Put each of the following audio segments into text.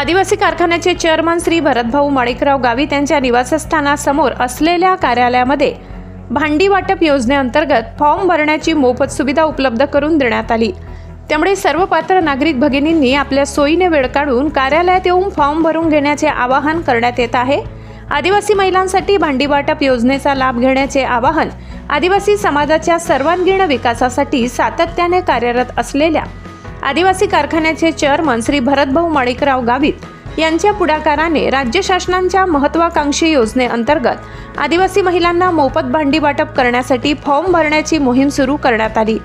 आदिवासी कारखान्याचे चेअरमन श्री भरतभाऊ माणिकराव गावित यांच्या निवासस्थानासमोर असलेल्या कार्यालयामध्ये भांडी वाटप योजनेअंतर्गत फॉर्म भरण्याची मोफत सुविधा उपलब्ध करून देण्यात आली. त्यामुळे सर्व पात्र नागरिक भगिनींनी आपल्या सोयीने वेळ काढून कार्यालयात येऊन फॉर्म भरून घेण्याचे आवाहन करण्यात येत आहे. आदिवासी महिलांसाठी भांडी वाटप योजनेचा लाभ घेण्याचे आवाहन आदिवासी समाजाच्या सर्वांगीण विकासासाठी सातत्याने कार्यरत असलेल्या आदिवासी कारखान्याचे चेअरमन श्री भरतभाऊ माणिकराव गावित यांच्या पुढाकाराने राज्य शासनांच्या महत्वाकांक्षी योजनेअंतर्गत आदिवासी महिलांना मोफत भांडी वाटप करण्यासाठी फॉर्म भरण्याची मोहीम सुरू करण्यात आली.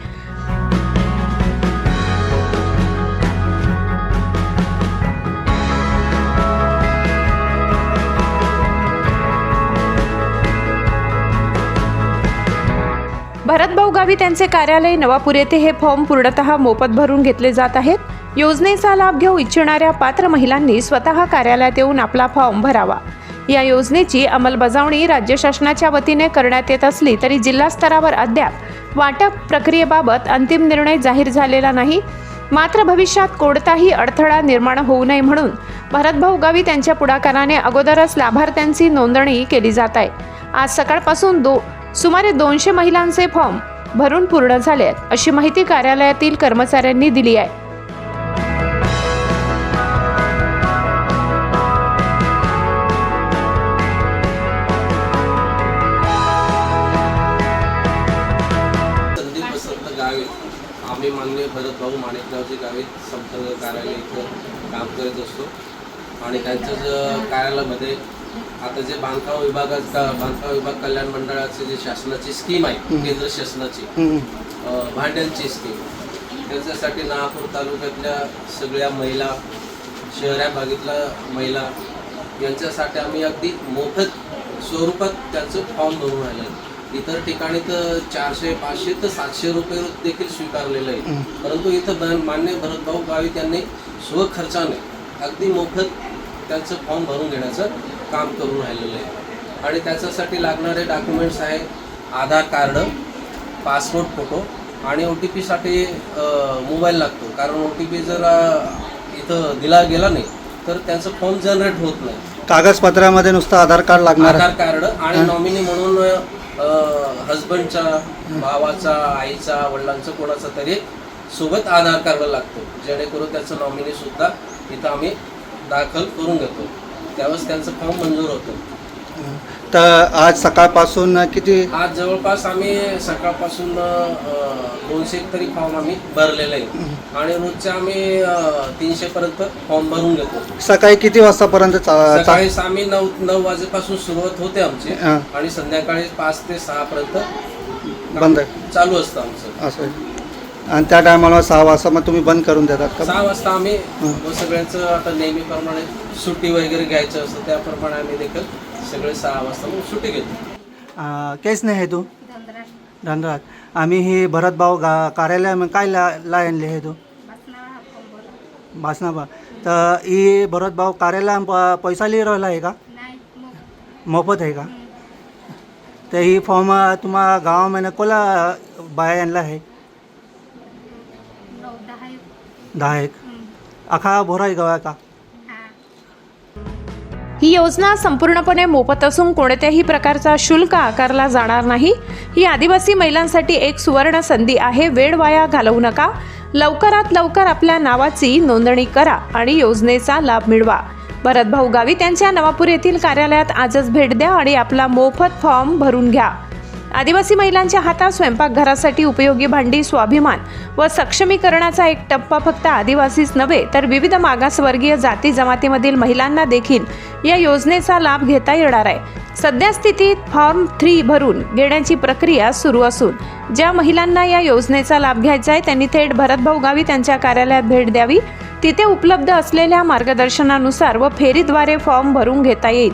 भरतभाऊ गावी त्यांचे कार्यालय नवापूर येथे हे फॉर्म पूर्णतः मोफत भरून घेतले जात आहेत. योजनेचा लाभ घेऊ इच्छिणाऱ्या पात्र महिलांनी स्वतः कार्यालयात येऊन आपला फॉर्म भरावा. या योजनेची अंमलबजावणी राज्य शासनाच्या वतीने करण्यात येत असली तरी जिल्हा स्तरावर अद्याप वाटप प्रक्रियेबाबत अंतिम निर्णय जाहीर झालेला नाही. मात्र भविष्यात कोणताही अडथळा निर्माण होऊ नये म्हणून भरतभाऊ गावी त्यांच्या पुढाकाराने अगोदरच लाभार्थ्यांची नोंदणी केली जात आहे. आज सकाळपासून दो सुमारे दोनशे महिलांचे फॉर्म भरून पूर्ण झाले आहेत अशी माहिती कार्यालयातील कर्मचाऱ्यांनी दिली आहे. आम्ही मान्य भरतभाऊ माणिकरावजी गावे संपर्क कार्यालय इथं काम करत असतो. आणि त्यांचं कार्यालयामध्ये आता जे बांधकाम विभागाचा बांधकाम विभाग कल्याण मंडळाची जी शासनाची स्कीम आहे केंद्र शासनाची भांड्यांची स्कीम त्याच्यासाठी नागपूर तालुक्यातल्या सगळ्या महिला शहरा भागातल्या महिला यांच्यासाठी आम्ही अगदी मोफत स्वरूपात त्याचं फॉर्म भरून राहिलं इतर ठिकाणी तर चारशे पाचशे तर सातशे रुपये देखील स्वीकारलेलं आहे. परंतु इथं मान्य भरतभाऊ गावी त्यांनी स्वखर्चाने अगदी मोफत त्यांचं फॉर्म भरून घेण्याचं काम करून राहिलेलं आहे. आणि त्याच्यासाठी लागणारे डॉक्युमेंट्स आहे आधार कार्ड पासपोर्ट फोटो आणि ओ टी पीसाठी मोबाईल लागतो. कारण ओ टी पी जर इथं दिला गेला नाही तर त्यांचं फॉर्म जनरेट होत नाही. कागदपत्रामध्ये नुसतं आधार कार्ड लागणार आधार कार्ड आणि नॉमिनी म्हणून हजबंडचा भावाचा आईचा वडिलांचा कोणाचा तरी सोबत आधार कार्ड लागतो. जेणेकरून त्याचं नॉमिनी सुद्धा इथं आम्ही दाखल करून घेतो. त्यावेळेस त्यांचं फॉर्म मंजूर होतं. तर आज सकाळपासून किती? आज जवळपास आम्ही सकाळपासून अ, दोनशे तरी फॉर्म आम्ही भरलेले आहे आणि रोजचे आम्ही तीनशे पर्यंत फॉर्म भरून घेतो. सकाळी किती वाजतापर्यंत चा- चा- सकाळी आम्ही नऊ नऊ वाजेपासून सुरुवात होते आमची. हां. आणि संध्याकाळी पाच ते सहा पर्यंत बंद. चालू असतं आमचं. असं. आणि त्या टायमाला सहा वाजता मग तुम्ही बंद करून देतात का? सहा वाजता आम्ही. व सगळ्यांचं आता नेहमीप्रमाणे सुट्टी वगैरे घ्यायचं असतं त्याप्रमाणे आम्ही देखील सगळे सहा वाजता मग सुट्टी घेतो. आ, केस नाही है तू? धनराज. आम्ही ही भरतभाऊ गा कार्यालय में काय ला लायन आणले हे तू? भासना बा तर ही भरतभाऊ कार्यालय प- पैसा लिहि राहिला आहे का? मोफत आहे का? तर ही फॉर्म तुम्हा गावामध्ये कोला बाया आणला आहे? दहा एक. अखा भोराई गवा का? ही. योजना संपूर्णपणे मोफत असून कोणत्याही प्रकारचा शुल्क आकारला जाणार नाही. ही आदिवासी महिलांसाठी एक सुवर्ण संधी आहे. वेळ वाया घालवू नका. लवकरात लवकर आपल्या नावाची नोंदणी करा आणि योजनेचा लाभ मिळवा. भरतभाऊ गावी त्यांच्या नवापूर येथील कार्यालयात आजच भेट द्या आणि आपला मोफत फॉर्म भरून घ्या. आदिवासी महिलांच्या हातात स्वयंपाकघरासाठी उपयोगी भांडी स्वाभिमान व सक्षमीकरणाचा एक टप्पा फक्त आदिवासीच नव्हे तर विविध मागासवर्गीय जाती जमातीमधील महिलांना देखील या योजनेचा लाभ घेता येणार आहे. सध्या स्थितीत फॉर्म थ्री भरून घेण्याची प्रक्रिया सुरू असून ज्या महिलांना या योजनेचा लाभ घ्यायचा आहे त्यांनी थेट भरतभाऊ गावी त्यांच्या कार्यालयात भेट द्यावी. तिथे उपलब्ध असलेल्या मार्गदर्शनानुसार व फेरीद्वारे फॉर्म भरून घेता येईल.